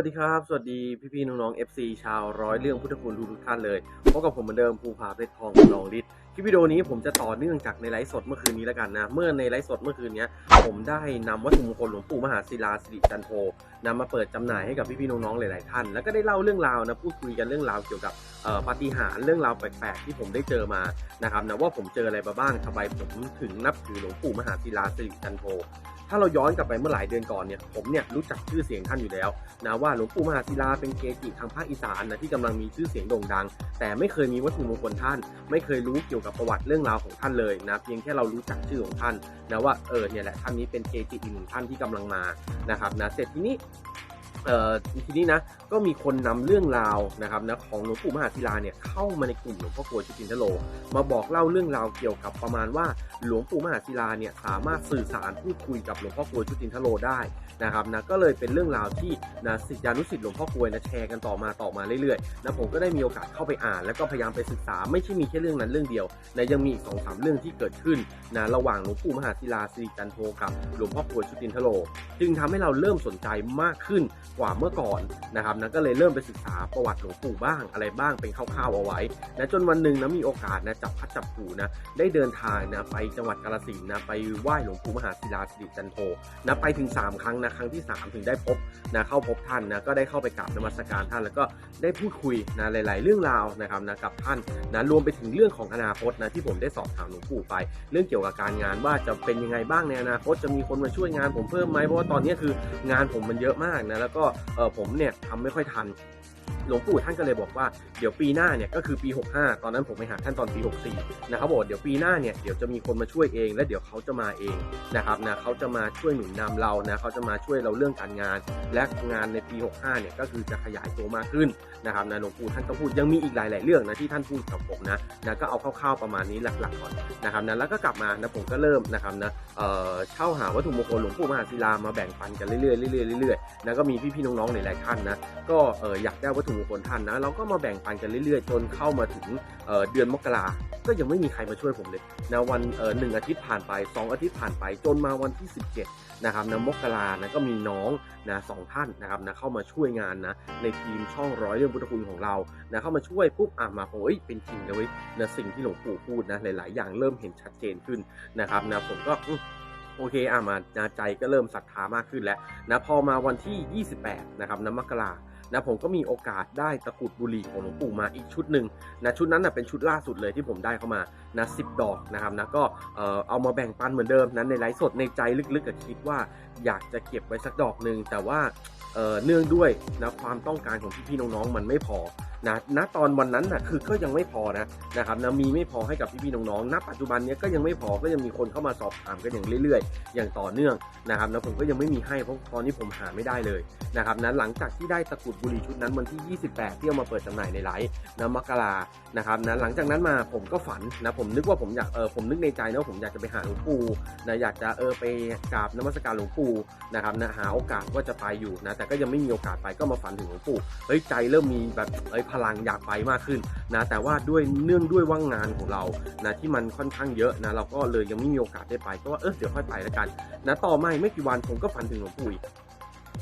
วัสดีครับ สวัสดีพี่ๆน้องๆ FC ชาวร้อยเรื่องพุทธคุณทุกท่านเลยพบกับผมเหมือนเดิมภูผาเพชรทองนองฤทธิ์ ลิปวิดีโอนี้ผมจะต่อเนื่องจากในไลฟ์สดเมื่อคืนนี้แล้วกันนะ เมื่อในไลฟ์สดเมื่อคืนนี้ผมได้นำวัตถุมงคลหลวงปู่มหาศิลาสิริจันโทนำมาเปิดจำหน่ายให้กับพี่ๆน้องๆหลายๆท่าน แล้วก็ได้เล่าเรื่องราวนะพูดคุยกันเรื่องราวเกี่ยวกับปาฏิหาริย์เรื่องราวแปลกๆที่ผมได้เจอมานะครับนะว่าผมเจออะไรมาบ้างทำไมผมถึงนับถือหลวงปู่มหาศิลาสิริจันโทถ้าเราย้อนกลับไปเมื่อหลายเดือนก่อนเนี่ยผมเนี่ยรู้จักชื่อเสียงท่านอยู่แล้วนะว่าหลวงปู่มหาศิลาเป็นเกจิทางภาคอีสานนะที่กำลังมีชื่อเสียงโด่งดัง แต่ไม่เคยมีวัตถุมงคลท่าน ไม่เคยรู้เกี่ยวกับประวัติเรื่องราวของท่านเลยนะเพียงแค่เรารู้จักชื่อของท่านนะว่าเออเนี่ยแหละท่านนี้เป็นเกจิอีกหนึ่งท่านที่กำลังมานะครับนะเสร็จทีนี้เอ่อทีนี้นะก็มีคนนำเรื่องราวนะครับนะของหลวงปู่มหาศิลาเนี่ยเข้ามาในกลุ่มหลวงพ่อกลัวชุตินทโล มาบอกเล่าเรื่องราวเกี่ยวกับประมาณว่าหลวงปู่มหาศิลาเนี่ยสามารถสื่อสารพูดคุยกับหลวงพ่อกลวยชุตินทโลได้ นะครับนะก็เลยเป็นเรื่องราวที่นะศิษยานุศิษย์หลวงพ่อกลวยนะแชร์กันต่อมาต่อมาเรื่อยๆนะผมก็ได้มีโอกาสเข้าไปอ่าน แล้วก็พยายามไปศึกษาไม่ใช่มีแค่เรื่องนั้นเรื่องเดียวนะยังมีอีกสองสามเรื่องที่เกิดขึ้นนะระหว่างหลวงปู่มหาศิลาสิริจันโทกับหลวงพ่อกลวยชุตินทโล จึงทำให้เราเริ่มสนใจมากขึ้นกว่าเมื่อก่อนนะครับนะก็เลยเริ่มไปศึกษาประวัติหลวงปู่บ้างอะไรบ้างเป็นคร่าวๆเอาไว้นะจนวันหนึ่งนะมีโอกาสนะจับพัดจับผูนะได้เดินทางนะไปจังหวัดกาฬสินธุ์นะไปไหว้หลวงปู่มหาศิลาสิริจันโทนะไปถึง 3 ครั้งนะครั้งที่ 3 ถึงได้พบนะเข้าพบท่านนะก็ได้เข้าไปกราบนมัสการท่าน แล้วก็ได้พูดคุยนะหลาย ๆ เรื่องราวนะครับนะกับท่านนะรวมไปถึงเรื่องของอนาคตนะที่ผมได้สอบถามหลวงปู่ไป เรื่องเกี่ยวกับการงานว่าจะเป็นยังไงบ้างในอนาคตจะมีคนมาช่วยงานผมเพิ่มไหมเพราะว่าตอนนี้คืองานผมมันเยอะมากนะแล้วก็เออผมเนี่ยทำไม่ค่อยทัน หลวงปู่ท่านก็เลยบอกว่าเดี๋ยวปีหน้าเนี่ยก็คือปี 65 ตอนนั้นผมไปหาท่านตอนปี 64 นะครับบอกเดี๋ยวปีหน้าเนี่ยเดี๋ยวจะมีคนมาช่วยเอง และเดี๋ยวเขาจะมาเองนะครับนะเขาจะมาช่วยหนุนนำเรานะเขาจะมาช่วยเราเรื่องการงาน และงานในปี 65 เนี่ยก็คือจะขยายตัวมากขึ้นนะครับนะหลวงปู่ท่านก็พูดยังมีอีกหลาย ๆ เรื่องนะที่ท่านพูดกับผมนะนะก็เอาคร่าวๆประมาณนี้หลักๆก่อนนะครับนะแล้วก็กลับมานะผมก็เริ่มนะครับนะเอ่อเช่าหาวัตถุมงคลหลวงปู่มหาศิลามาแบ่งปันกันเรื่อยๆเรื่อยๆเรื่อยๆนะก็มีพี่ๆน้องๆหลายๆท่านนะก็เอออยากได้วัตถุมงคลท่านนะเราก็มาแบ่งปันกันเรื่อยๆ จนเข้ามาถึงเเดือนมกราก็ยังไม่มีใครมาช่วยผมเลยนะวันหนึ่งอาทิตย์ผ่านไป 2 อาทิตย์ผ่านไป จนมาวันที่ 17นะครับนะมกรานะก็มีน้องนะสองท่านนะครับนะเข้ามาช่วยงานนะในทีมช่องร้อยเรื่องพุทธคุณของเรานะเข้ามาช่วยปุ๊บอะมาโอ้ยเป็นจริงเลยนะสิ่งที่หลวงปู่พูดนะหลาย ๆ อย่างเริ่มเห็นชัดเจนขึ้นนะครับนะผมก็โอเคอะมานะใจก็เริ่มศรัทธามากขึ้นแล้วนะพอมาวันที่ 28 นะครับนะมกรา นะผมก็มีโอกาสได้ตะกรุดบุหรี่ของหลวงปู่มาอีกชุดหนึ่งนะชุดนั้นนะเป็นชุดล่าสุดเลยที่ผมได้เข้ามานะสิดอกนะครับนะก็เอ่อเอามาแบ่งปันเหมือนเดิมนะในไลฟ์สดในใจลึกๆก็คิดว่าอยากจะเก็บไว้สักดอกหนึ่งแต่ว่า เเนื่องด้วยนะความต้องการของพี่ๆน้องๆมันไม่พอนะณตอนวันนั้นนะคือก็ยังไม่พอนะนะครับนะมีไม่พอให้กับพี่ๆน้องๆณปัจจุบันเนี้ยก็ยังไม่พอก็ยังมีคนเข้ามาสอบถามกันอย่างเรื่อย ๆ อย่างต่อเนื่องนะครับนะผมก็ยังไม่มีให้เพราะตอนนี้ผมหาไม่ได้เลยนะครับนะหลังจากที่ได้ตะกรุดบุหรี่ชุดนั้นวันที่ 28 ที่เอามาเปิดจำหน่ายในไลฟ์นะมกรานะครับนะหลังจากนั้นมาผมก็ฝันนะผมนึกว่าผมอยากเออผมนึกในใจนะผมอยากจะไปหาหลวงปู่นะอยากจะเออไปกราบนมัสการหลวงปู่นะครับนะหาโอกาสว่าจะไปอยู่นะแต่ก็ยังไม่มีโอกาสไปก็มาฝันถึงหลวงปู่เฮ้ยใจเริ่มมีแบบเอ้ยพลังอยากไปมากขึ้นนะแต่ว่าด้วยเนื่องด้วยว่างงานของเรานะที่มันค่อนข้างเยอะนะเราก็เลยยังไม่มีโอกาสได้ไปก็ว่าเออเดี๋ยวค่อยไปแล้วกันนะต่อมาไม่กี่วันผมก็ฝันถึงหลวงปู่อีก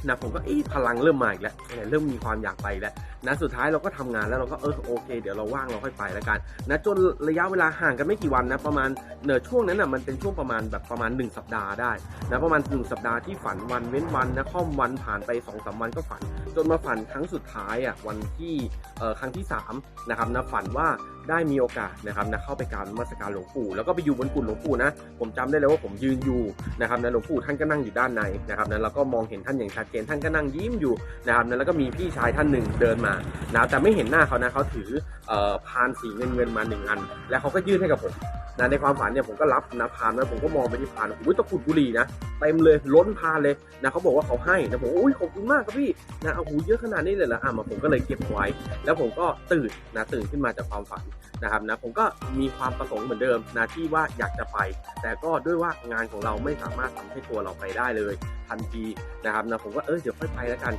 นะผมก็อ๊ะพลังเริ่มมาอีกแล้วเริ่มมีความอยากไปแล้วนะสุดท้ายเราก็ทำงานแล้วเราก็เออโอเค เดี๋ยวเราว่างเราค่อยไปแล้วกันนะจนระยะเวลาห่างกันไม่กี่วันนะประมาณเนอช่วงนั้นอะมันเป็นช่วงประมาณแบบประมาณ 1 สัปดาห์ได้นะประมาณหนึ่งสัปดาห์ที่ฝันวันเว้นวันนะค่อมวันผ่านไป2อสวันก็ฝัน จนมาฝันครั้งสุดท้ายอะวันที่เอ่อครั้งที่3นะครับนะฝันว่า ได้มีโอกาสนะครับนะเข้าไปการมัสการหลวงปู่แล้วก็ไปอยู่บนกุฏหลวงปู่นะผมจำได้เลยว่าผมยืนอยู่นะครับนะหลวงปู่ท่านก็นั่งอยู่ด้านในนะครับนะแล้วก็มองเห็นท่านอย่างชัดเจนท่านก็นั่งยิ้มอยู่นะครับนะแล้วก็มีพี่ชายท่านหนึ่งเดินมานะแต่ไม่เห็นหน้าเขานะเขาถืออพานสีเงินเงินมาหนึ่งอัน แล้วเขาก็ยื่นให้กับผมนะในความฝันเนี่ยผมก็รับนะพานนะผมก็มองไปที่พานอุ้ยตะกรุดบุหรี่นะเต็มเลยล้นพานเลยนะเขาบอกว่าเขาให้นะผมอุ้ยขอบคุณมากครับพี่นะเอาหูเยอะขนาดนี้เลยเหรออะมาผมก็เลยเก็บไว้ แล้วผมก็ตื่นนะตื่นขึ้นมาจากความฝันนะครับนะผมก็มีความประสงค์เหมือนเดิมนะที่ว่าอยากจะไป แต่ก็ด้วยว่างานของเราไม่สามารถทำให้ตัวเราไปได้เลยทันทีนะครับนะผมก็เออเดี๋ยวค่อยไปแล้วกัน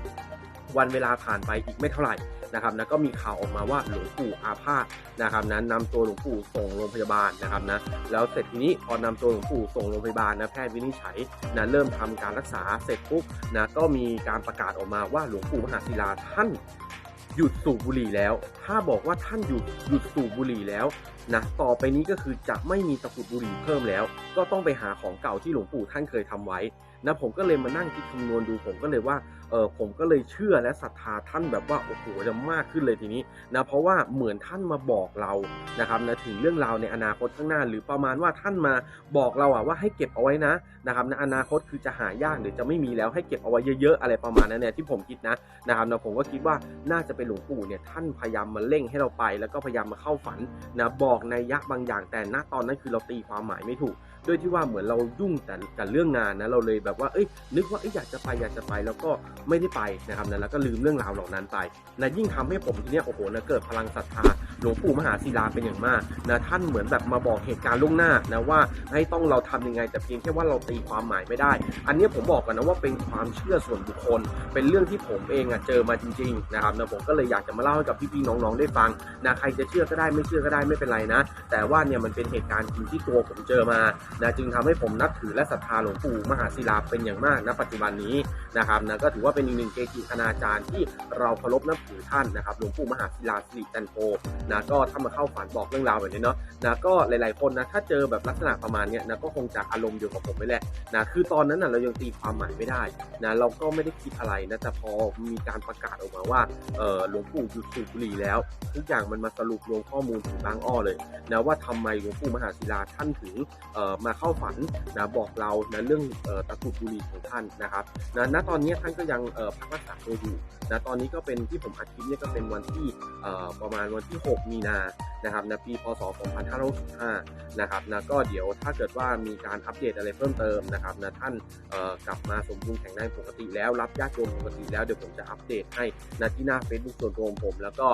วันเวลาผ่านไปอีกไม่เท่าไหร่นะครับนะก็มีข่าวออกมาว่าหลวงปู่อาพาธนะครับนั้นนำตัวหลวงปู่ส่งโรงพยาบาลนะครับนะแล้วเสร็จทีนี้พอนำตัวหลวงปู่ส่งโรงพยาบาลนะแพทย์วินิจฉัยนะเริ่มทำการรักษาเสร็จปุ๊บนะก็มีการประกาศออกมาว่าหลวงปู่มหาศิลาท่าน หยุดสูบบุหรี่แล้ว ถ้าบอกว่าท่านหยุดหยุดสูบบุหรี่แล้วนะต่อไปนี้ก็คือจะไม่มีตะกุดบุหรี่เพิ่มแล้ว ก็ต้องไปหาของเก่าที่หลวงปู่ท่านเคยทำไว้นะผมก็เลยมานั่งคิดคำนวณดูผมก็เลยว่าเออผมก็เลยเชื่อและศรัทธาท่านแบบว่าโอ้โหจะมากขึ้นเลยทีนี้นะเพราะว่าเหมือนท่านมาบอกเรานะครับนะถึงเรื่องราวในอนาคตข้างหน้า หรือประมาณว่าท่านมาบอกเราอะว่าให้เก็บเอาไว้นะนะครับในอนาคตคือจะหายากหรือจะไม่มีแล้วให้เก็บเอาไว้เยอะๆ อะไรประมาณนั้นเนี่ยที่ผมคิดนะนะครับนะผมก็คิดว่าน่าจะเป็นหลวงปู่เนี่ยท่านพยายามมาเร่งให้เราไป แล้วก็พยายามมาเข้าฝันนะบอกในยยะบางอย่างแต่ณตอนนั้นคือเราตีความหมายไม่ถูกด้วยที่ว่าเหมือนเรายุ่งแต่กับเรื่องงานนะเราเลยแบบว่าเอ้ยนึกว่าเอ้ยอยากจะไปอยากจะไปแล้วก็ไม่ได้ไปนะครับนะแล้วก็ลืมเรื่องราวเหล่านั้นไปนะยิ่งทำให้ผมทีเนี้ยโอ้โหนะเกิดพลังศรัทธา ลวงปู่มหาศิลาเป็นอย่างมากนะท่านเหมือนแบบมาบอกเหตุการณ์ล่วงหน้านะว่าให้ต้องเราทำยังไงแต่เพียงแค่ว่าเราตีความหมายไม่ได้ อันนี้ผมบอกกันนะว่าเป็นความเชื่อส่วนบุคคล เป็นเรื่องที่ผมเองอะเจอมาจริงๆนะครับนะผมก็เลยอยากจะมาเล่าให้กับพี่ๆน้องๆได้ฟังนะใครจะเชื่อก็ได้ไม่เชื่อก็ได้ไม่เป็นไรนะ แต่ว่าเนี่ยมันเป็นเหตุการณ์จริงที่ตัวผมเจอมานะจึงทำให้ผมนับถือและศรัทธาหลวงปู่มหาศิลาเป็นอย่างมากณปัจจุบันนี้นะครับนะก็ถือว่าเป็นอีกหนึ่งเกจิคณาจารย์ที่เราเคารพนับถือท่านนะครับหลวงปู่มหาศิลาสิริจันโทนะก็ถ้ามาเข้าฝันบอกเรื่องราวแบบนี้เนาะนะก็หลาย ๆคนนะถ้าเจอแบบลักษณะประมาณเนี้ยนะก็คงจะอารมณ์เดียวกับผมไปแหละ นะคือตอนนั้นนะเรายังตีความหมายไม่ได้นะเราก็ไม่ได้คิดอะไรนะแต่พอมีการประกาศออกมาว่าหลวงปู่หยุดสูบบุหรี่แล้ว ทุกอย่างมันมาสรุปรวมข้อมูลถึงบางอ้อเลยนะว่าทำไมหลวงปู่มหาศิลาท่านถึงมาเข้าฝันนะบอกเรานะเรื่องออตะกุดบุหรี่ของท่านนะครับนะณตอนนี้ท่านก็ยังพักรักษาตัวอยู่นะตอนนี้ก็เป็นที่ผมอัดคลิปเนี่ยก็เป็นวันที่ประมาณวันที่ 6 มีนานะครับนะปีพศ2565นะครับนะก็เดี๋ยวถ้าเกิดว่ามีการอัปเดตอะไรเพิ่มเติมนะครับนะท่านกลับมาสมบูรณ์แข็งแรงปกติแล้วรับญาติโยมปกติแล้วเดี๋ยวผมจะอัปเดตให้นะที่หน้า Facebook ส่วนตัวของผม แล้วก็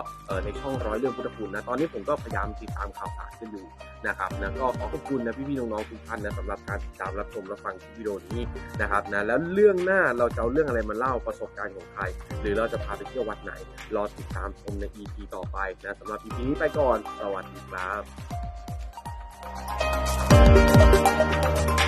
ในช่องร้อยเรื่องพุทธคุณนะตอนนี้ผมก็พยายามติดตามข่าวสารกันอยู่นะครับนะก็ขอขอบคุณนะพี่ๆน้องๆทุกท่านนะสำหรับการติดตามรับชมรับฟังคลิปวิดีโอนี้นะครับนะแล้วเรื่องหน้าเราจะเอาเรื่องอะไรมาเล่าประสบการณ์ของใคร หรือเราจะพาไปเที่ยววัดไหน รอติดตามชมใน EP ต่อไปนะสำหรับ EP นี้ไปก่อน สวัสดีครับ